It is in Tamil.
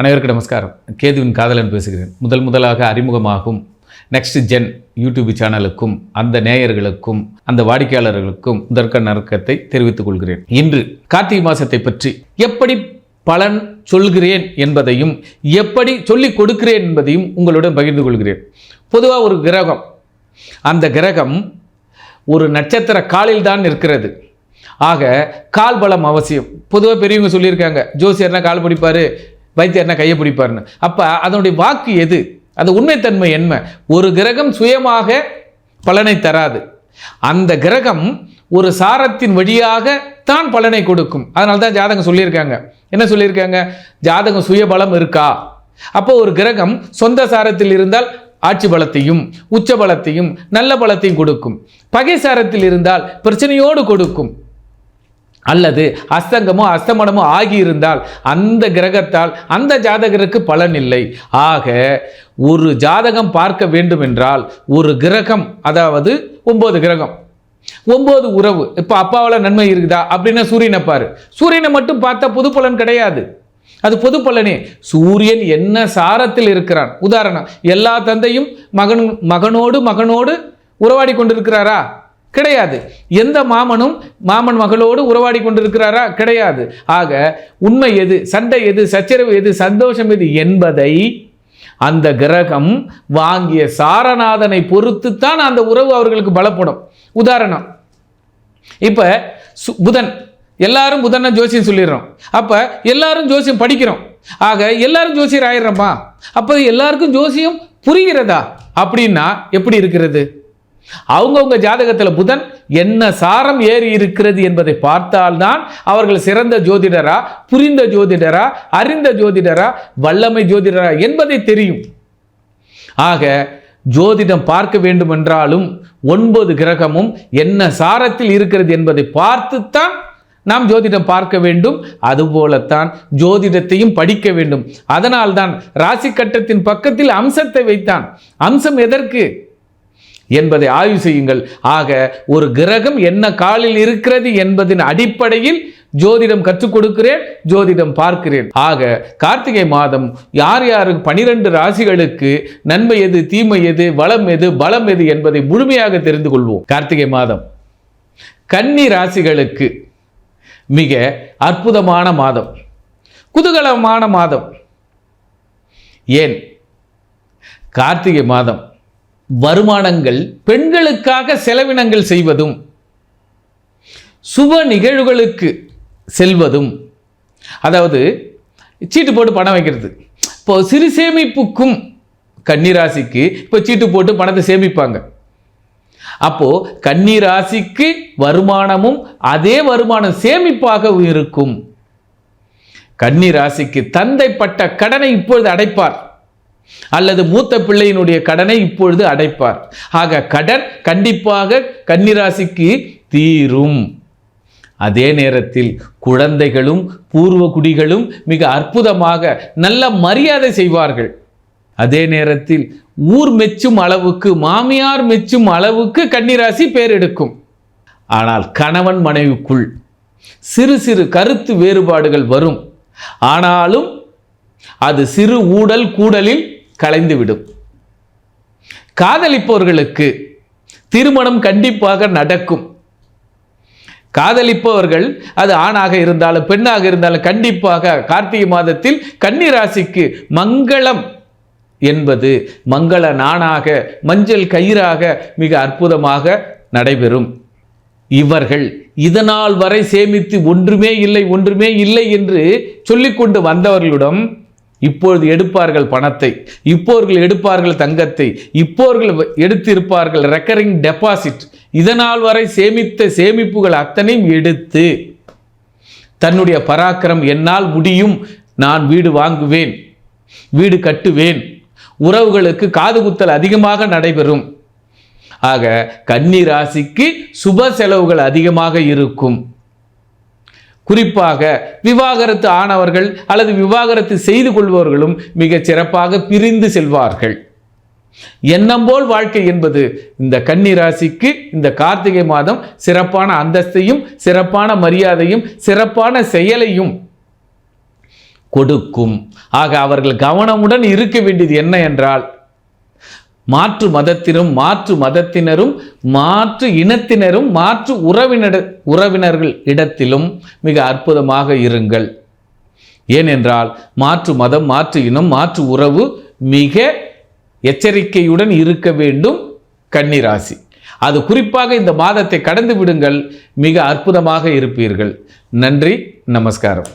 அனைவருக்கு நமஸ்காரம். கேதுவின் காதலன் பேசுகிறேன். முதல் முதலாக அறிமுகமாகும் நெக்ஸ்ட் ஜென் யூடியூப் சேனலுக்கும் அந்த நேயர்களுக்கும் அந்த வாடிக்கையாளர்களுக்கும் முதற்க நறுக்கத்தை தெரிவித்துக் கொள்கிறேன். இன்று கார்த்திகை மாசத்தை பற்றி எப்படி பலன் சொல்கிறேன் என்பதையும் எப்படி சொல்லிக் கொடுக்கிறேன் என்பதையும் உங்களுடன் பகிர்ந்து கொள்கிறேன். பொதுவாக ஒரு கிரகம். அந்த கிரகம் ஒரு நட்சத்திர காலில் தான் இருக்கிறது ஆக கால் பலம் அவசியம். பொதுவாக பெரியவங்க சொல்லியிருக்காங்க ஜோசியர்னா கால் பிடிப்பாரு வைத்தியர்னா கையை பிடிப்பாருன்னு. அப்போ அதனுடைய வாக்கு எது? அது உண்மைத்தன்மை என்ன? ஒரு கிரகம் சுயமாக பலனை தராது. அந்த கிரகம் ஒரு சாரத்தின் வழியாக தான் பலனை கொடுக்கும். அதனால தான் ஜாதகம் சொல்லியிருக்காங்க. என்ன சொல்லியிருக்காங்க? ஜாதகம் சுயபலம் இருக்கா? அப்போ ஒரு கிரகம் சொந்த சாரத்தில் இருந்தால் ஆட்சி பலத்தையும் உச்ச பலத்தையும் நல்ல பலத்தையும் கொடுக்கும். பகை சாரத்தில் இருந்தால் பிரச்சனையோடு கொடுக்கும். அல்லது அஸ்தங்கமோ அஸ்தமனமோ ஆகியிருந்தால் அந்த கிரகத்தால் அந்த ஜாதகருக்கு பலன் இல்லை. ஆக ஒரு ஜாதகம் பார்க்க வேண்டும் என்றால் ஒரு கிரகம் அதாவது ஒன்பது கிரகம் ஒன்பது உறவு. இப்போ அப்பாவில் நன்மை இருக்குதா அப்படின்னா சூரியனை பாரு. சூரியனை மட்டும் பார்த்தா பொது பலன் கிடையாது. அது பொது பலனே. சூரியன் என்ன சாரத்தில் இருக்கிறான்? உதாரணம் எல்லா தந்தையும் மகன் மகனோடு மகனோடு உறவாடி கொண்டிருக்கிறாரா? கிடையாது. எந்த மாமனும் மாமன் மகளோடு உறவாடி கொண்டிருக்கிறாரா? கிடையாது. ஆக உண்மை எது? சண்டை எது? சச்சரவு எது? சந்தோஷம் எது? என்பதை அந்த கிரகம் வாங்கிய சாரநாதனை பொறுத்துத்தான் அந்த உறவு அவர்களுக்கு பலப்படும். உதாரணம் இப்போ சு- புதன். எல்லாரும் புதனை ஜோசியம் சொல்லிடுறோம். அப்போ எல்லாரும் ஜோசியம் படிக்கிறோம். ஆக எல்லாரும் ஜோசியர் ஆயிடுறோமா? அப்போ எல்லாருக்கும் ஜோசியம் புரிகிறதா? அப்படின்னா எப்படி இருக்கிறது? அவங்கவுங்க ஜாதகத்தில் புதன் என்ன சாரம் ஏறி இருக்கிறது என்பதை பார்த்தால்தான் அவர்கள் சிறந்த ஜோதிடரா புரிந்த ஜோதிடரா அறிந்த ஜோதிடரா வல்லமை ஜோதிடரா என்பதை தெரியும். ஆக ஜோதிடம் பார்க்க வேண்டும் என்றாலும் ஒன்பது கிரகமும் என்ன சாரத்தில் இருக்கிறது என்பதை பார்த்துத்தான் நாம் ஜோதிடம் பார்க்க வேண்டும். அதுபோலத்தான் ஜோதிடத்தையும் படிக்க வேண்டும். அதனால்தான் ராசி கட்டத்தின் பக்கத்தில் அம்சத்தை வைத்தான். அம்சம் எதற்கு? என்பதை ஆய்வு செய்யுங்கள். ஆக ஒரு கிரகம் என்ன காலில் இருக்கிறது என்பதின் அடிப்படையில் ஜோதிடம் கற்றுக் கொடுக்கிறேன் ஜோதிடம் பார்க்கிறேன். ஆக கார்த்திகை மாதம் யார் யாருக்கு பனிரெண்டு ராசிகளுக்கு நன்மை எது தீமை எது வளம் எது பலம் எது என்பதை முழுமையாக தெரிந்து கொள்வோம். கார்த்திகை மாதம் கன்னி ராசிகளுக்கு மிக அற்புதமான மாதம். குதூகலமான மாதம். ஏன்? கார்த்திகை மாதம் வருமானங்கள் பெண்களுக்காக செலவினங்கள் செய்வதும் சுப நிகழ்வுகளுக்கு செல்வதும். அதாவது சீட்டு போட்டு பணம் வைக்கிறது. இப்போ சிறு சேமிப்புக்கும் கன்னிராசிக்கு இப்போ சீட்டு போட்டு பணத்தை சேமிப்பாங்க. அப்போ கன்னிராசிக்கு வருமானமும் அதே வருமானம் சேமிப்பாக இருக்கும். கன்னிராசிக்கு தந்தைப்பட்ட கடனை இப்பொழுது அடைப்பார். அல்லது மூத்த பிள்ளையினுடைய கடனை இப்பொழுது அடைப்பார். ஆக கடன் கண்டிப்பாக கன்னிராசிக்கு தீரும். அதே நேரத்தில் குழந்தைகளும் பூர்வ குடிகளும் மிக அற்புதமாக நல்ல மரியாதை செய்வார்கள். அதே நேரத்தில் ஊர் மெச்சும் அளவுக்கு மாமியார் மெச்சும் அளவுக்கு கன்னிராசி பேர் எடுக்கும். ஆனால் கணவன் மனைவிக்குள் சிறு சிறு கருத்து வேறுபாடுகள் வரும். ஆனாலும் அது சிறு ஊடல் கூடலில் கலைந்துவிடும். காதலிப்பவர்களுக்கு திருமணம் கண்டிப்பாக நடக்கும். காதலிப்பவர்கள் அது ஆணாக இருந்தாலும் பெண்ணாக இருந்தாலும் கண்டிப்பாக கார்த்திகை மாதத்தில் கன்னிராசிக்கு மங்களம் என்பது மங்கள நாணாக மஞ்சள் கயிறாக மிக அற்புதமாக நடைபெறும். இவர்கள் இதனால் வரை சேமித்து ஒன்றுமே இல்லை ஒன்றுமே இல்லை என்று சொல்லிக்கொண்டு வந்தவர்களிடம் இப்பொழுது எடுப்பார்கள் பணத்தை இப்போர்கள் எடுப்பார்கள் தங்கத்தை இப்போர்கள் எடுத்திருப்பார்கள் ரெக்கரிங் டெபாசிட் இதனால் வரை சேமித்த சேமிப்புகள் அத்தனையும் எடுத்து தன்னுடைய பராக்கிரம் என்னால் முடியும். நான் வீடு வாங்குவேன் வீடு கட்டுவேன். உறவுகளுக்கு காது குத்தல் அதிகமாக நடைபெறும். ஆக கன்னி ராசிக்கு சுப செலவுகள் அதிகமாக இருக்கும். குறிப்பாக விவாகரத்து ஆனவர்கள் அல்லது விவாகரத்து செய்து கொள்பவர்களும் மிகச் சிறப்பாக பிரிந்து செல்வார்கள். எண்ணம் போல் வாழ்க்கை என்பது இந்த கன்னி ராசிக்கு இந்த கார்த்திகை மாதம் சிறப்பான அந்தஸ்தையும் சிறப்பான மரியாதையும் சிறப்பான செயலையும் கொடுக்கும். ஆக அவர்கள் கவனமுடன் இருக்க வேண்டியது என்ன என்றால் மாற்று மதத்தினரும் மாற்று மதத்தினரும் மாற்று இனத்தினரும் மாற்று உறவினர் உறவினர்கள் இடத்திலும் மிக அற்புதமாக இருங்கள். ஏனென்றால் மாற்று மதம் மாற்று இனம் மாற்று உறவு மிக எச்சரிக்கையுடன் இருக்க வேண்டும் கன்னிராசி. அது குறிப்பாக இந்த மாதத்தை கடந்து விடுங்கள் மிக அற்புதமாக இருப்பீர்கள். நன்றி நமஸ்காரம்.